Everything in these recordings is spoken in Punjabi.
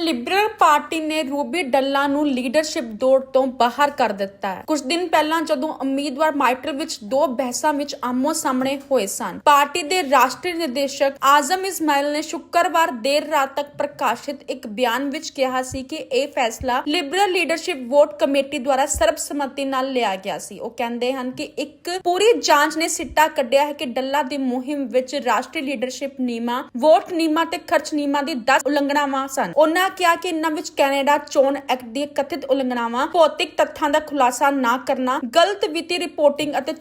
ਲਿਬਰਲ ਪਾਰਟੀ ਨੇ ਰੂਬੀ ਡੱਲਾ ਨੂੰ ਲੀਡਰਸ਼ਿਪ ਦੌੜ ਤੋਂ ਬਾਹਰ ਕਰ ਦਿੱਤਾ ਹੈ। ਕੁਝ ਦਿਨ ਪਹਿਲਾਂ ਜਦੋਂ ਉਮੀਦਵਾਰ ਮਾਈਟਰ ਵਿੱਚ ਦੋ ਬਹਿਸਾਂ ਵਿੱਚ ਆਮੋ ਸਾਹਮਣੇ ਹੋਏ ਸਨ, ਪਾਰਟੀ ਦੇ ਰਾਸ਼ਟਰੀ ਨਿਰਦੇਸ਼ਕ ਆਜ਼ਮ ਇਸਮਾਇਲ ਨੇ ਸ਼ੁੱਕਰਵਾਰ ਦੇਰ ਰਾਤ ਤੱਕ ਪ੍ਰਕਾਸ਼ਿਤ ਇੱਕ ਬਿਆਨ ਵਿੱਚ ਕਿਹਾ ਸੀ ਕਿ ਇਹ ਫੈਸਲਾ ਲਿਬਰਲ ਲੀਡਰਸ਼ਿਪ ਵੋਟ ਕਮੇਟੀ ਦੁਆਰਾ ਸਰਬਸੰਮਤੀ ਨਾਲ ਲਿਆ ਗਿਆ ਸੀ। ਉਹ ਕਹਿੰਦੇ ਹਨ ਕਿ ਇੱਕ ਪੂਰੀ ਜਾਂਚ ਨੇ ਸਿੱਟਾ ਕੱਢਿਆ ਹੈ ਕਿ ਡੱਲਾ ਦੀ ਮੁਹਿੰਮ ਵਿੱਚ ਰਾਸ਼ਟਰੀ ਲੀਡਰਸ਼ਿਪ ਨੀਮਾ ਵੋਟ ਨੀਮਾ ਤੇ ਖਰਚ ਨੀਮਾ ਦੀ 10 ਉਲੰਘਣਾਵਾਂ ਸਨ। ਉਹਨਾਂ ਕਿਹਾ ਕਿ ਇਨ੍ਹਾਂ ਵਿੱਚ ਕੈਨੇਡਾ, ਚੋਣ ਐਕਟ ਦੀ ਕਥਿਤ ਉਲੰਘਣਾਵਾਂ, ਭੌਤਿਕ ਤੱਥਾਂ ਦਾ ਖੁਲਾਸਾ ਨਾ ਕਰਨਾ, ਗਲਤ ਵਿੱਤੀ ਰਿਪੋਰਟਿੰਗ ਅਤੇ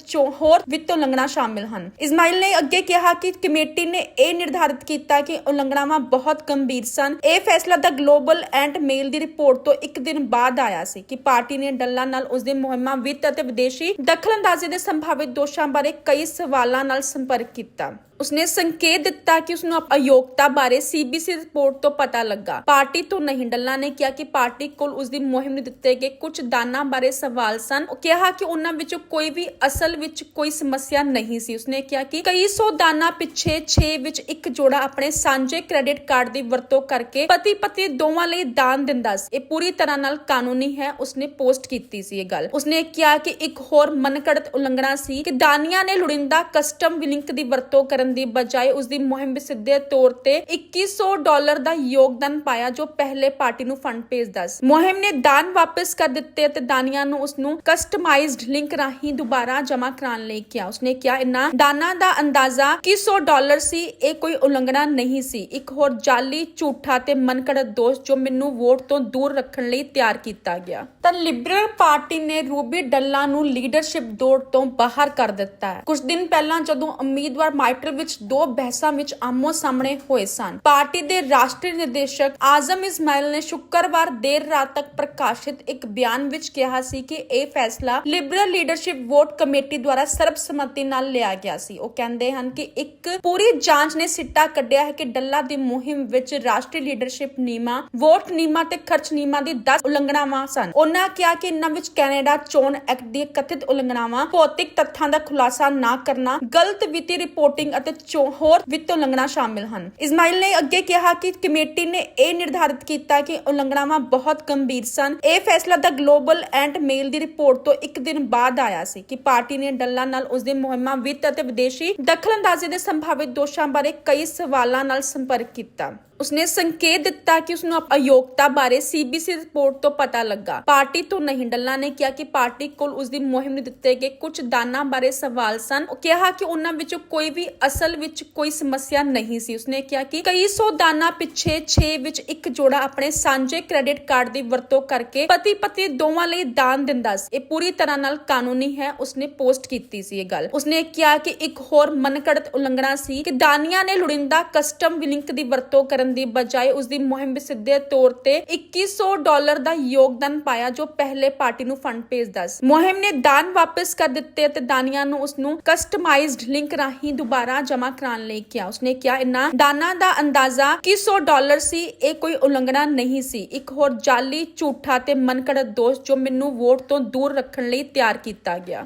ਹੋਰ ਵਿੱਤ ਉਲੰਘਣਾ ਸ਼ਾਮਿਲ ਹਨ। ਇਸਮਾਇਲ ਨੇ ਅੱਗੇ ਕਿਹਾ ਕਿ ਕਮੇਟੀ ਨੇ ਇਹ ਨਿਰਧਾਰਿਤ ਕੀਤਾ ਕਿ ਉਲੰਘਣਾਵਾਂ ਬਹੁਤ ਗੰਭੀਰ ਸਨ। ਇਹ ਫੈਸਲਾ ਦਾ ਗਲੋਬਲ ਐਂਡ ਮੇਲ ਦੀ ਰਿਪੋਰਟ ਤੋਂ ਇੱਕ ਦਿਨ ਬਾਅਦ ਆਇਆ ਸੀ ਕਿ ਪਾਰਟੀ ਨੇ ਡੱਲਾ ਨਾਲ ਉਸ ਦੀ ਮੁਹਿੰਮਾਂ ਵਿੱਤ ਅਤੇ ਵਿਦੇਸ਼ੀ ਦਖਲਅੰਦਾਜ਼ੀ ਦੇ ਸੰਭਾਵਿਤ ਦੋਸ਼ਾਂ ਬਾਰੇ ਕਈ ਸਵਾਲਾਂ ਨਾਲ ਸੰਪਰਕ ਕੀਤਾ। ਉਸਨੇ ਸੰਕੇਤ ਦਿੱਤਾ ਕਿ ਉਸਨੂੰ ਅਯੋਗਤਾ ਬਾਰੇ ਸੀਬੀਸੀ ਰਿਪੋਰਟ ਤੋਂ ਪਤਾ ਲੱਗਾ। ਪਾਰਟੀ ਤੋਂ ਨਹੀਂ, ਡੱਲਾ ਨੇ ਕਿਹਾ ਕਿ ਪਾਰਟੀ ਕੋਲ ਉਸਦੀ ਮੁਹਿੰਮ ਨੂੰ ਦਿੱਤੇ ਗਏ ਕੁਝ ਦਾਨਾਂ ਬਾਰੇ ਸਵਾਲ ਸਨ। ਉਹ ਕਿਹਾ ਕਿ ਉਹਨਾਂ ਵਿੱਚੋਂ ਕੋਈ ਵੀ ਅਸਲ ਵਿੱਚ ਕੋਈ ਸਮੱਸਿਆ ਨਹੀਂ ਸੀ। ਉਸਨੇ ਕਿਹਾ ਕਿ ਕਈ ਸੌ ਦਾਨਾਂ ਪਿੱਛੇ 6 ਵਿੱਚ ਇੱਕ ਜੋੜਾ ਆਪਣੇ ਸਾਂਝੇ ਕ੍ਰੈਡਿਟ ਕਾਰਡ ਦੀ ਵਰਤੋਂ ਕਰਕੇ ਪਤੀ ਪਤਨੀ ਦੋਵਾਂ ਲਈ ਦਾਨ ਦਿੰਦਾ ਸੀ। ਇਹ ਪੂਰੀ ਤਰ੍ਹਾਂ ਨਾਲ ਕਾਨੂੰਨੀ ਹੈ, ਉਸਨੇ ਪੋਸਟ ਕੀਤੀ ਸੀ ਇਹ ਗੱਲ। ਉਸਨੇ ਕਿਹਾ ਕਿ ਇੱਕ ਹੋਰ ਮਨਕੜਤ ਉਲੰਘਣਾ ਸੀ ਕਿ ਦਾਨੀਆਂ ਨੇ ਲੋੜਿੰਦਾ ਕਸਟਮ ਲਿੰਕ ਦੀ ਵਰਤੋਂ ਕਰਨ ਦੀ ਬਜਾਏ ਉਸ ਦੀ ਮੁਹਿੰਮ ਵਿੱਚ ਸਿੱਧੇ ਤੌਰ ਤੇ 2100 ਡਾਲਰ ਦਾ ਯੋਗਦਾਨ ਪਾਇਆ ਜੋ ਪਹਿਲੇ ਪਾਰਟੀ ਨੂੰ ਫੰਡ ਭੇਜਦਾ ਸੀ। ਮੁਹਿੰਮ ਨੇ ਦਾਨ ਵਾਪਸ ਕਰ ਦਿੱਤੇ ਅਤੇ ਦਾਨੀਆਂ ਨੂੰ ਉਸ ਨੂੰ ਕਸਟਮਾਈਜ਼ਡ ਲਿੰਕ ਰਾਹੀਂ ਦੁਬਾਰਾ ਜਮ੍ਹਾਂ ਕਰਾਉਣ ਲਈ ਕਿਹਾ। ਉਸਨੇ ਕਿਹਾ, ਇਨ੍ਹਾਂ ਦਾਨਾਂ ਦਾ ਅੰਦਾਜ਼ਾ 2100 ਡਾਲਰ ਸੀ, ਇਹ ਕੋਈ ਉਲੰਘਣਾ ਨਹੀਂ ਸੀ। ਇੱਕ ਹੋਰ ਜਾਲੀ, ਝੂਠਾ ਤੇ ਮਨਕੜਤ ਦੋਸ਼ ਜੋ ਮੈਨੂੰ ਵੋਟ ਤੋਂ ਦੂਰ ਰੱਖਣ ਲਈ ਤਿਆਰ ਕੀਤਾ ਗਿਆ। ਤਾਂ ਲਿਬਰਲ ਪਾਰਟੀ ਨੇ ਰੂਬੀ ਡੱਲਾ ਨੂੰ ਲੀਡਰਸ਼ਿਪ ਦੌੜ ਤੋਂ ਬਾਹਰ ਕਰ ਦਿੱਤਾ ਹੈ। ਕੁਝ ਦਿਨ ਪਹਿਲਾਂ ਜਦੋਂ ਉਮੀਦਵਾਰ ਮਾਈਟਰ ਵਿੱਚ ਦੋ ਬਹਿਸਾਂ ਵਿੱਚ ਆਮੋ ਸਾਹਮਣੇ ਹੋਏ ਸਨ। ਪਾਰਟੀ ਦੇ ਰਾਸ਼ਟਰੀ ਨਿਰਦੇਸ਼ਕ ਆਜ਼ਮ ਇਸਮਾਇਲ ਨੇ ਸ਼ੁੱਕਰਵਾਰ ਦੇਰ ਰਾਤ ਤੱਕ ਪ੍ਰਕਾਸ਼ਿਤ ਇੱਕ ਬਿਆਨ ਵਿੱਚ ਕਿਹਾ ਸੀ ਕਿ ਇਹ ਫੈਸਲਾ ਲਿਬਰਲ ਲੀਡਰਸ਼ਿਪ ਵੋਟ ਕਮੇਟੀ ਦੁਆਰਾ ਸਰਬਸੰਮਤੀ ਨਾਲ ਲਿਆ ਗਿਆ ਸੀ। ਉਹ ਕਹਿੰਦੇ ਹਨ ਕਿ ਇੱਕ ਪੂਰੀ ਜਾਂਚ ਨੇ ਸਿੱਟਾ ਕੱਢਿਆ ਹੈ ਕਿ ਡੱਲਾ ਦੀ ਮੁਹਿੰਮ ਵਿੱਚ ਰਾਸ਼ਟਰੀ ਲੀਡਰਸ਼ਿਪ ਨੀਮਾ, ਵੋਟ ਨੀਮਾ ਤੇ ਖਰਚ ਨੀਮਾ ਦੀ 10 ਉਲੰਘਣਾਵਾਂ ਸਨ। ਉਹਨਾਂ ਕਿਹਾ ਕਿ ਇਹਨਾਂ ਵਿੱਚ ਕੈਨੇਡਾ ਚੋਣ ਐਕਟ ਦੀ ਕਥਿਤ ਉਲੰਘਣਾਵਾਂ, ਭੌਤਿਕ ਤੱਥਾਂ ਦਾ ਖੁਲਾਸਾ ਨਾ ਕਰਨਾ, ਗਲਤ ਵਿੱਤੀ ਰਿਪੋਰਟਿੰਗ ਅਤੇ ਚੋ- ਹੋਰ ਵਿੱਤ ਉਲੰਘਣਾ ਸ਼ਾਮਿਲ ਹਨ। ਇਸਮਾਇਲ ਨੇ ਅੱਗੇ ਕਿਹਾ ਕਿ ਕਮੇਟੀ ਨੇ ਇਹ ਨਿਰਧਾਰਿਤ ਕੀਤਾ ਕਿ ਉਲੰਘਣਾਵਾਂ ਬਹੁਤ ਗੰਭੀਰ ਸਨ। ਇਹ ਫੈਸਲਾ ਦਾ ਗਲੋਬਲ ਐਂਡ ਮੇਲ ਦੀ ਰਿਪੋਰਟ ਤੋਂ ਇੱਕ ਦਿਨ ਬਾਅਦ ਆਇਆ ਸੀ ਕਿ ਪਾਰਟੀ ਨੇ ਡੱਲਾ ਨਾਲ ਉਸ ਦੀ ਮੁਹਿੰਮਾਂ ਵਿੱਤ ਅਤੇ ਵਿਦੇਸ਼ੀ ਦਖਲਅੰਦਾਜ਼ੀ ਦੇ ਸੰਭਾਵਿਤ ਦੋਸ਼ਾਂ ਬਾਰੇ ਕਈ ਸਵਾਲਾਂ ਨਾਲ ਸੰਪਰਕ ਕੀਤਾ। ਉਸਨੇ ਸੰਕੇਤ ਦਿੱਤਾ ਕਿ ਉਸਨੂੰ ਅਯੋਗਤਾ ਬਾਰੇ ਸੀਬੀਸੀ ਰਿਪੋਰਟ ਤੋਂ ਪਤਾ ਲੱਗਾ। ਪਾਰਟੀ ਤੋਂ ਨਹੀਂ, ਡੱਲਾ ਨੇ ਕਿਹਾ ਕਿ ਪਾਰਟੀ ਕੋਲ ਉਸਦੀ ਮੁਹਿੰਮ ਨੂੰ ਦਿੱਤੇ ਗਏ ਕੁਝ ਦਾਨਾਂ ਬਾਰੇ ਸਵਾਲ ਸਨ। ਉਹ ਕਿਹਾ ਕਿ ਉਹਨਾਂ ਵਿੱਚੋਂ ਕੋਈ ਵੀ ਅਸਲ ਵਿੱਚ ਕੋਈ ਸਮੱਸਿਆ ਨਹੀਂ ਸੀ। ਉਸਨੇ ਕਿਹਾ ਕਿ ਕਈ ਸੌ ਦਾਨਾਂ ਪਿੱਛੇ 6 ਵਿੱਚ ਇੱਕ ਜੋੜਾ ਆਪਣੇ ਸਾਂਝੇ ਕ੍ਰੈਡਿਟ ਕਾਰਡ ਦੀ ਵਰਤੋਂ ਕਰਕੇ ਪਤੀ ਪਤਨੀ ਦੋਵਾਂ ਲਈ ਦਾਨ ਦਿੰਦਾ ਸੀ। ਇਹ ਪੂਰੀ ਤਰ੍ਹਾਂ ਨਾਲ ਕਾਨੂੰਨੀ ਹੈ, ਉਸਨੇ ਪੋਸਟ ਕੀਤੀ ਸੀ ਇਹ ਗੱਲ। ਉਸਨੇ ਕਿਹਾ ਕਿ ਇੱਕ ਹੋਰ ਮਨਕੜਤ ਉਲੰਘਣਾ ਸੀ ਕਿ ਦਾਨੀਆਂ ਨੇ ਲੋੜਿੰਦਾ ਕਸਟਮ ਲਿੰਕ ਦੀ ਵਰਤੋਂ ਕਰਨ ਕਰਨ ਦੀ ਬਜਾਏ ਉਸ ਦੀ ਮੁਹਿੰਮ ਵਿੱਚ ਸਿੱਧੇ ਤੌਰ ਤੇ 2100 ਡਾਲਰ ਦਾ ਯੋਗਦਾਨ ਪਾਇਆ ਜੋ ਪਹਿਲੇ ਪਾਰਟੀ ਨੂੰ ਫੰਡ ਭੇਜਦਾ ਸੀ। ਮੁਹਿੰਮ ਨੇ ਦਾਨ ਵਾਪਸ ਕਰ ਦਿੱਤੇ ਅਤੇ ਦਾਨੀਆਂ ਨੂੰ ਉਸ ਨੂੰ ਕਸਟਮਾਈਜ਼ਡ ਲਿੰਕ ਰਾਹੀਂ ਦੁਬਾਰਾ ਜਮ੍ਹਾਂ ਕਰਾਉਣ ਲਈ ਕਿਹਾ। ਉਸਨੇ ਕਿਹਾ, ਇਨ੍ਹਾਂ ਦਾਨਾਂ ਦਾ ਅੰਦਾਜ਼ਾ 2100 ਡਾਲਰ ਸੀ, ਇਹ ਕੋਈ ਉਲੰਘਣਾ ਨਹੀਂ ਸੀ। ਇੱਕ ਹੋਰ ਜਾਲੀ ਝੂਠਾ ਤੇ ਮਨਕੜਤ ਦੋਸ਼ ਜੋ ਮੈਨੂੰ ਵੋਟ ਤੋਂ ਦੂਰ ਰੱਖਣ ਲਈ ਤਿਆਰ ਕੀਤਾ ਗਿਆ।